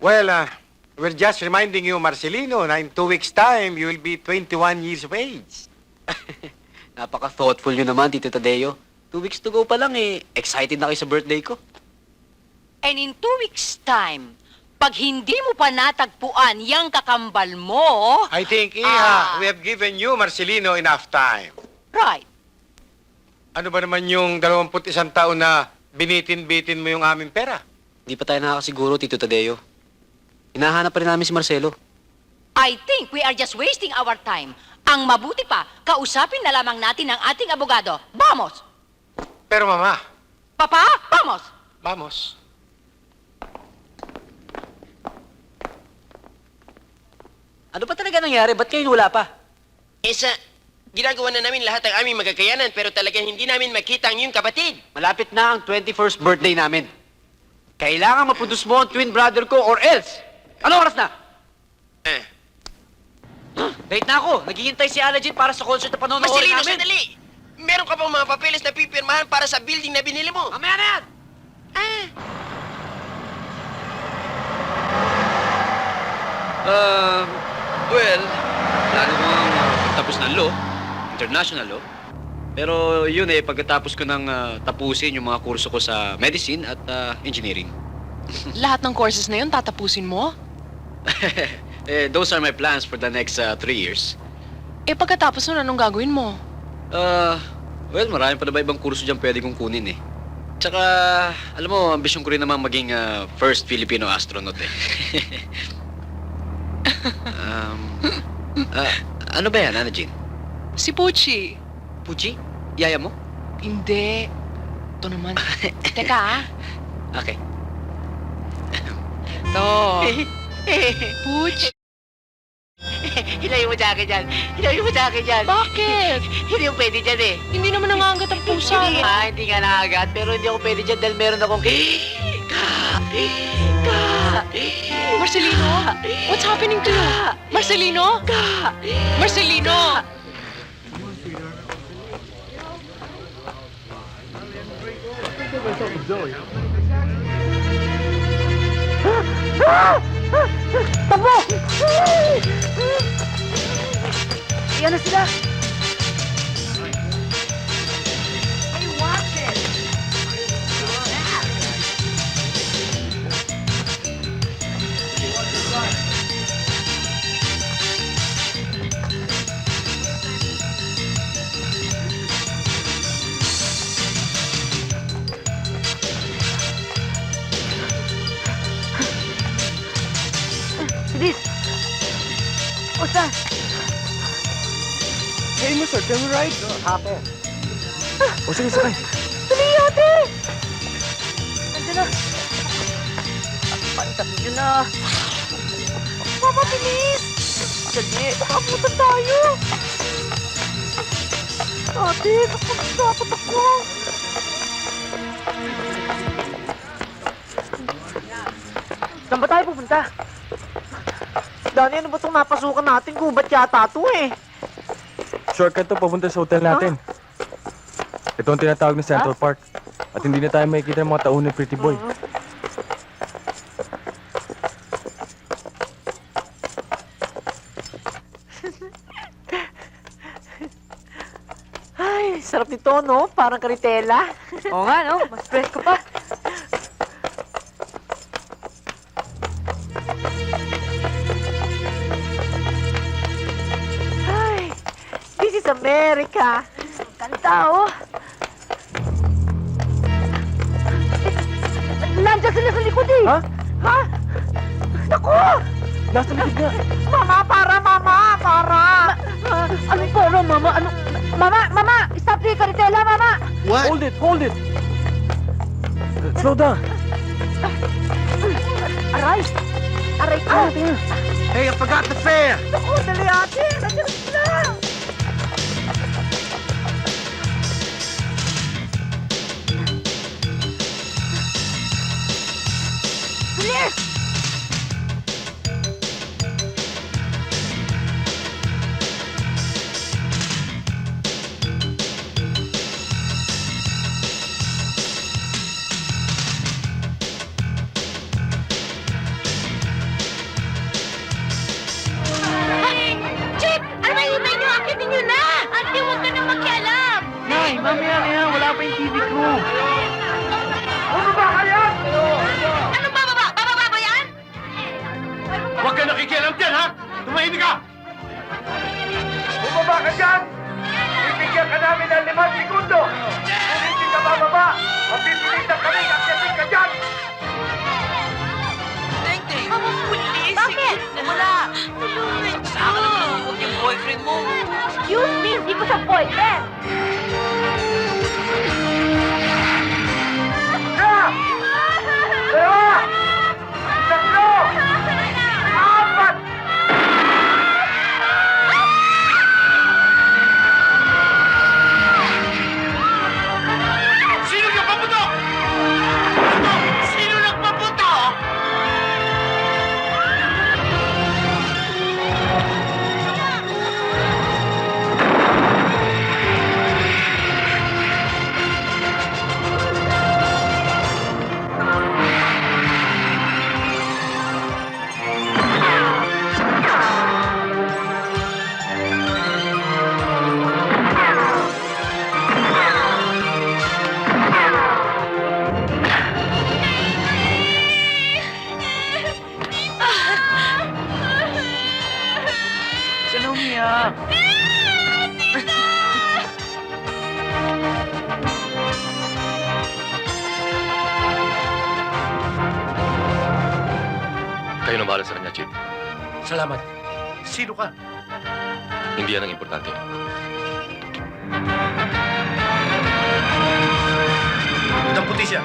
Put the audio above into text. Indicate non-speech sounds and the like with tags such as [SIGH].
Well, uh, we're just reminding you, Marcelino, na in two weeks' time, you will be 21 years of age. [LAUGHS] Napaka-thoughtful nyo naman, Tito Tadeo. Two weeks to go pa lang eh. Excited na kayo sa birthday ko. And in two weeks' time, pag hindi mo pa natagpuan yung kakambal mo, I think, Iha, Ah. we have given you, Marcelino, enough time. right, Ano ba naman yung 21 taon na binitin-bitin mo yung aming pera? Hindi pa tayo nakakasiguro, Tito Tadeo. Hinahanap pa rin namin si Marcelo. I think we are just wasting our time. Ang mabuti pa, kausapin na lamang natin ang ating abogado. Vamos! Pero mama, Papa, vamos! vamos. Ano ba talaga nangyari? Ba't kayo wala pa? Isa, ginagawa na namin lahat ng aming magkakayanan pero talagang hindi namin makita ang iyong kapatid. Malapit na ang 21st birthday namin. Kailangan mapuntos mo ang twin brother ko or else. Ano oras na? Eh, Late na ako. Naghihintay si Alajit para sa concert na panonood Marcelino, namin. sandali! Meron ka pang mga papeles na pipirmahan para sa building na binili mo. Mamaya na yan! Ah, well, plano ko ang uh, tapos ng law, international law. Pero yun eh, pagkatapos ko nang ah, tapusin yung mga kurso ko sa medicine at ah, engineering. [LAUGHS] Lahat ng courses na yun, tatapusin mo? [LAUGHS] eh, those are my plans for the next ah, three years. Eh, pagkatapos nun, anong gagawin mo? Ah, well, marami pa na ba ibang kurso dyan pwede kong kunin eh. Tsaka, alam mo, ambisyon ko rin naman maging ah, first Filipino astronaut eh. [LAUGHS] um, ah, ano ba yan, Ana Jean? Si Pucci. Puchi? Yaya mo? Hindi. Ito naman. [LAUGHS] Teka, ah. Okay. Ito. [LAUGHS] Puch. [LAUGHS] Hilayin mo sa akin dyan. Hilayin mo sa akin dyan. Bakit? [LAUGHS] Hindi mo pwede dyan eh. Hindi naman nangangagat ang pusa. Hindi nga, hindi nga nakagat. Pero hindi ako pwede dyan dahil meron akong... Ka! [GASPS] Ka! Marcelino? What's happening to you? Marcelino? Marcelino? [GASPS] Yan na sila! Bilis! Usta! Hey, mister, can we ride? No, happy. O sige, sakay. Dali, ate! Nandiyan na! Pantat nyo na! Mama, bilis! Dali, makabutan tayo! Ate, kapag ako! Saan ba tayo pupunta? Dani, ano ba itong napasukan natin? Gubat yata ito eh. Shortcut to papunta sa hotel natin. Ito ang tinatawag na Central Park. At hindi na tayo makikita ng mga taon ni Pretty Boy. [LAUGHS] Ay, sarap nito, no? Parang karitela. Oo nga, no? Mas fresh ko pa. America. Kanta, oh. Nandiyan sila sa likod eh! Ha? Ha? Naku! Nasa likod nga. Mama, para, mama, para. Ano po, ano, mama? Ano? Mama, mama! Stop the karitela, mama! Hold it, hold it. Slow down. Aray! Aray ko! Hey, I forgot the fare! Naku, dali ate! Nandiyan na sila! Mamaya na yan, wala pa yung TV crew. Ano ba, baba? Bababa ba yan? Huwag ka nakikialam dyan, ha? Tumahimik ka! Bumaba ka dyan! Bibigyan ka namin ng limang segundo! Kung hindi ka bababa, mapipilitan kami akyatin ka dyan! Bakit? Wala. Yung boyfriend mo. Excuse me, hindi ko siya boyfriend. Kayo na bahala sa kanya, Chief. Salamat. Sino ka? Hindi yan ang importante. Puti siya.